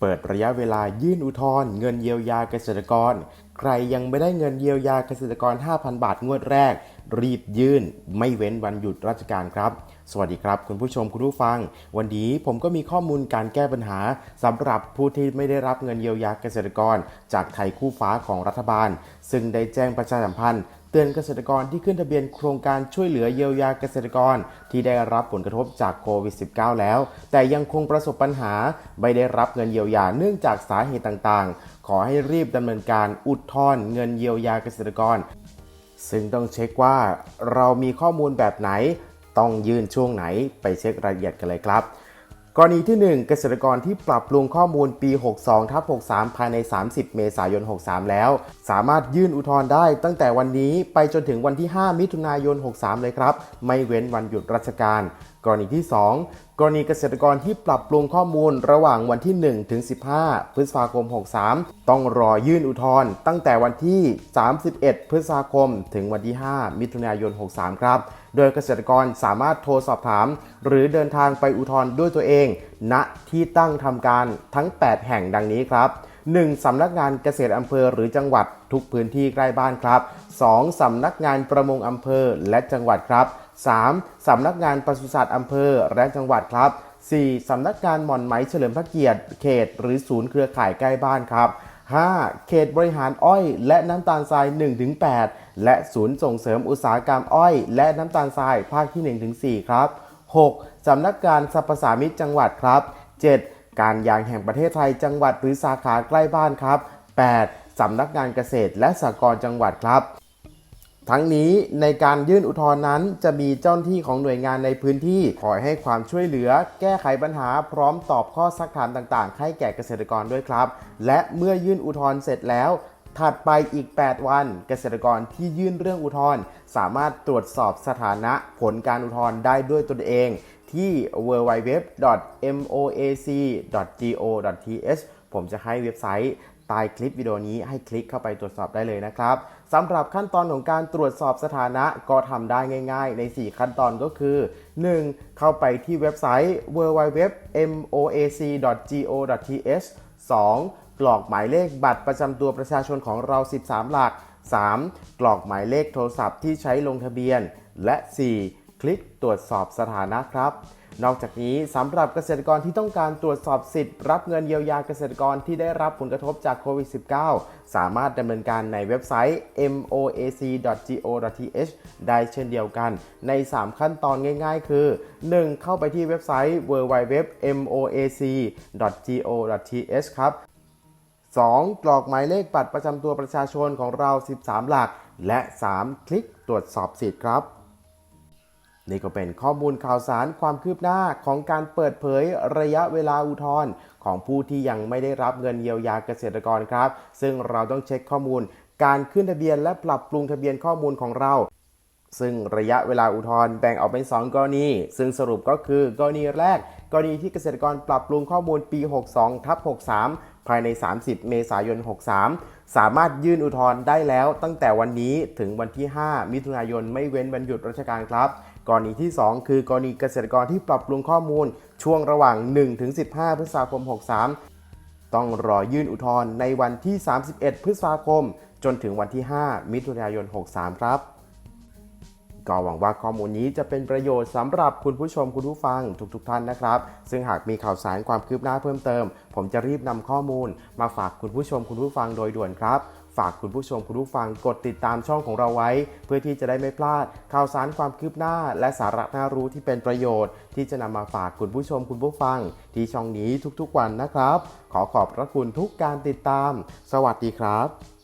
เปิดระยะเวลายื่นอุทธรณ์เงินเยียวยาเกษตรกร ใครยังไม่ได้เงินเยียวยาเกษตรกร 5,000 บาทงวดแรก รีบยื่น ไม่เว้นวันหยุดราชการครับ สวัสดีครับคุณผู้ชมคุณผู้ฟัง วันนี้ผมก็มีข้อมูลการแก้ปัญหาสำหรับผู้ที่ไม่ได้รับเงินเยียวยาเกษตรกร จากไทยคู่ฟ้าของรัฐบาล ซึ่งได้แจ้งประชาสัมพันธ์ เตือนเกษตรกรที่ขึ้นทะเบียนโครงการช่วยเหลือเยียวยาเกษตรกรที่ได้รับผลกระทบจากโควิด -19 แล้ว แต่ยังคงประสบปัญหา ไม่ได้รับเงินเยียวยาเนื่องจากสาเหตุต่างๆ ขอให้รีบดำเนินการอุดทอนเงินเยียวยาเกษตรกร ซึ่งต้องเช็คว่าเรามีข้อมูลแบบไหน ต้องยื่นช่วงไหนไปเช็ครายละเอียดกันเลยครับ กรณีที่ 1 เกษตรกรที่ปรับปรุงข้อมูลปี 62ทับ63 ภายใน 30 เมษายน 63 แล้ว สามารถยื่นอุทธรณ์ได้ตั้งแต่วันนี้ไปจนถึงวันที่ 5 มิถุนายน 63 เลยครับ ไม่เว้นวันหยุดราชการกรณีที่ 2 กรณีเกษตรกรที่ปรับปรุงข้อมูลระหว่างวันที่1ถึง15 พฤษภาคม 63 ต้องรอยื่นอุทธรณ์ตั้งแต่วันที่ 31 พฤษภาคม ถึงวันที่ 5 มิถุนายน 63 ครับ โดยเกษตรกรสามารถโทรสอบถาม หรือเดินทางไปอุทธรณ์ด้วยตัวเอง ณที่ตั้งทำการทั้ง 8 แห่งดังนี้ครับ 1. สำนักงานเกษตรอำเภอหรือจังหวัดทุกพื้นที่ใกล้บ้านครับ 2. สำนักงานประมงอำเภอและจังหวัดครับ 3. สำนักงานปศุสัตว์อำเภอและจังหวัดครับ 4. สำนักงานหม่อนไหมเฉลิมพระเกียรติเขต หรือศูนย์เครือข่ายใกล้บ้านครับ 5. เขตบริหารอ้อย และน้ำตาลทราย 1-8 และศูนย์ส่งเสริมอุตสาหกรรมอ้อย และน้ำตาลทรายภาคที่ 1-4 ครับ 6. สำนักงานสรรพสามิตจังหวัดครับ 7. การยางแห่งประเทศไทยจังหวัดหรือสาขาใกล้บ้านครับ 8. สำนักงานเกษตรและสหกรณ์จังหวัดครับ ทั้งนี้ในการยื่นอุทธรณ์นั้น จะมีเจ้าหน้าที่ของหน่วยงานในพื้นที่คอยให้ความช่วยเหลือ แก้ไขปัญหาพร้อมตอบข้อซักถามต่างๆ ให้แก่เกษตรกรด้วยครับ และเมื่อยื่นอุทธรณ์เสร็จแล้วถัดไปอีก 8 วัน เกษตรกรที่ยื่นเรื่องอุทธรณ์สามารถตรวจสอบสถานะผลการอุทธรณ์ได้ด้วยตนเองที่ www.moac.go.th ผมจะให้เว็บไซต์ ใต้คลิปวิดีโอนี้ให้คลิกเข้าไปตรวจสอบได้เลยนะครับสำหรับขั้นตอนของการตรวจสอบสถานะก็ทำได้ง่าย ๆ ใน 4 ขั้นตอนก็คือ 1. เข้าไปที่เว็บไซต์ www.moac.go.th 2. กรอกหมายเลขบัตรประจำตัวประชาชนของเรา 13 หลัก 3. กรอกหมายเลขโทรศัพท์ที่ใช้ลงทะเบียน และ 4. คลิกตรวจสอบสถานะครับ นอกจากนี้สำหรับเกษตรกรที่ต้องการตรวจสอบสิทธิ์รับเงินเยียวยาเกษตรกรที่ได้รับผลกระทบจากโควิด -19 สามารถดำเนินการในเว็บไซต์ moac.go.th ได้เช่นเดียวกัน ใน 3 ขั้นตอนง่ายๆ คือ 1. เข้าไปที่เว็บไซต์ www.moac.go.th ครับ 2. กรอกหมายเลขบัตรประจำตัวประชาชนของเรา 13 หลัก และ 3. คลิกตรวจสอบสิทธิ์ครับ นี่ก็เป็นข้อมูลข่าวสารความคืบหน้าของการเปิดเผยระยะเวลาอุทธรณ์ของผู้ที่ยังไม่ได้รับเงินเยียวยาเกษตรกรครับ ซึ่งเราต้องเช็คข้อมูล การขึ้นทะเบียนและปรับปรุงทะเบียนข้อมูลของเราซึ่งระยะเวลาอุทธรณ์แบ่งออกเป็น 2 กรณี ซึ่งสรุปก็คือกรณีแรก กรณีที่เกษตรกรปรับปรุงข้อมูลปี 62ทับ63 ภายใน 30 เมษายน 63 สามารถยื่นอุทธรณ์ได้แล้วตั้งแต่วันนี้ถึงวันที่ 5 มิถุนายนไม่เว้นวันหยุดราชการครับ กรณีที่ 2 คือกรณีเกษตรกรที่ปรับปรุงข้อมูลช่วงระหว่าง 1-15 พฤษภาคม 63 ต้องรอยื่นอุทธรณ์ในวันที่ 31 พฤษภาคม จนถึงวันที่ 5 มิถุนายน 63 ครับ ก็หวังว่าข้อมูลนี้จะเป็นประโยชน์สำหรับคุณผู้ชมคุณผู้ฟังทุกๆทท่านนะครับ ซึ่งหากมีข่าวสารความคืบหน้าเพิ่มเติม ผมจะรีบนำข้อมูลมาฝากคุณผู้ชมคุณผู้ฟังโดยด่วนครับ ฝากคุณผู้ชมคุณผู้ฟังกดติดตามช่องของเราไว้ เพื่อที่จะได้ไม่พลาด ข่าวสารความคืบหน้า และสาระน่ารู้ที่เป็นประโยชน์ ที่จะนำมาฝากคุณผู้ชมคุณผู้ฟัง ที่ช่องนี้ทุกๆวันนะครับ ขอขอบพระคุณทุกการติดตาม สวัสดีครับ